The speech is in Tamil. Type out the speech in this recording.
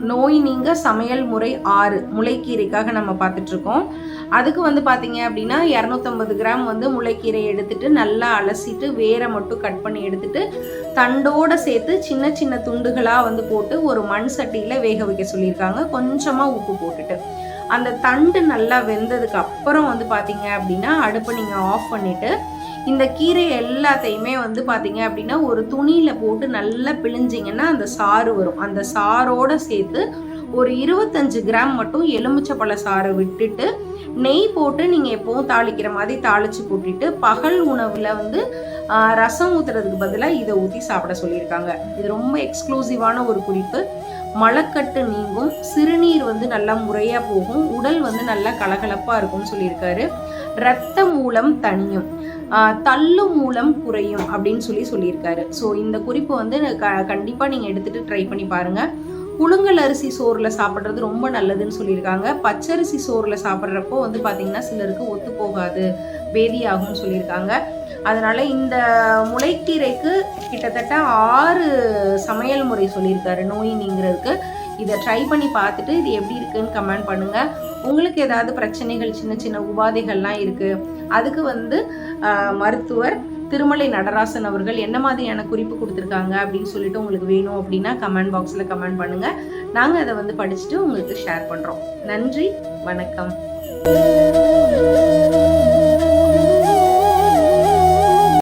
நோய் நீங்க சமையல் முறை ஆறு முளைக்கீரைக்காக நம்ம பார்த்துட்டு இருக்கோம் அதுக்கு வந்து பார்த்தீங்க அப்படின்னா இரநூத்தம்பது கிராம் வந்து முளைக்கீரை எடுத்துட்டு நல்லா அலசிட்டு வேரை மட்டும் கட் பண்ணி எடுத்துட்டு தண்டோட சேர்த்து சின்ன சின்ன துண்டுகளாக வந்து போட்டு ஒரு மண் சட்டியில் வேக வைக்க சொல்லியிருக்காங்க. கொஞ்சமாக உப்பு போட்டுட்டு. அந்த தண்டு நல்லா வெந்ததுக்கு அப்புறம் வந்து பார்த்தீங்க அப்படின்னா அடுப்பை நீங்கள் ஆஃப் பண்ணிவிட்டு இந்த கீரை எல்லாத்தையுமே வந்து பார்த்தீங்க அப்படின்னா ஒரு துணியில் போட்டு நல்லா பிழிஞ்சிங்கன்னா அந்த சாறு வரும். அந்த சாரோட சேர்த்து ஒரு இருபத்தஞ்சு கிராம் மட்டும் எலுமிச்சப்பழ சாறை விட்டுட்டு நெய் போட்டு நீங்கள் எப்போவும் தாளிக்கிற மாதிரி தாளித்து போட்டுட்டு பகல் உணவில் வந்து ரசம் ஊற்றுறதுக்கு பதிலாக இதை ஊற்றி சாப்பிட சொல்லியிருக்காங்க. இது ரொம்ப எக்ஸ்க்ளூசிவான ஒரு குறிப்பு. மலக்கட்டு நீங்கும் சிறுநீர் வந்து நல்லா முறையாக போகும் உடல் வந்து நல்லா கலகலப்பாக இருக்கும்னு சொல்லியிருக்காரு. ரத்த மூலம் தனியும் தள்ளு மூலம் குறையும் அப்படின்னு சொல்லி சொல்லியிருக்காரு. ஸோ இந்த குறிப்பு வந்து க கண்டிப்பாக நீங்கள் எடுத்துகிட்டு ட்ரை பண்ணி பாருங்கள் புழுங்கல் அரிசி சோறில் சாப்பிட்றது ரொம்ப நல்லதுன்னு சொல்லியிருக்காங்க. பச்சரிசி சோறில் சாப்பிட்றப்போ வந்து பார்த்திங்கன்னா சிலருக்கு ஒத்து போகாது வேதியாகும்னு சொல்லியிருக்காங்க. அதனால் இந்த முளைக்கீரைக்கு கிட்டத்தட்ட ஆறு சமையல் முறை சொல்லியிருக்காரு நோய் நீங்கிறதுக்கு இதை ட்ரை பண்ணி பார்த்துட்டு இது எப்படி இருக்குன்னு கமெண்ட் பண்ணுங்கள் உங்களுக்கு ஏதாவது பிரச்சனைகள் சின்ன சின்ன உபாதைகள்லாம் இருக்குது அதுக்கு வந்து மருத்துவர் திருமலை நடராசன் அவர்கள் என்ன மாதிரியான குறிப்பு கொடுத்துருக்காங்க அப்படின்னு சொல்லிட்டு உங்களுக்கு வேணும் அப்படின்னா கமெண்ட் பாக்ஸில் கமெண்ட் பண்ணுங்கள் நாங்கள் அதை வந்து படிச்சுட்டு உங்களுக்கு ஷேர் பண்ணுறோம் நன்றி வணக்கம்.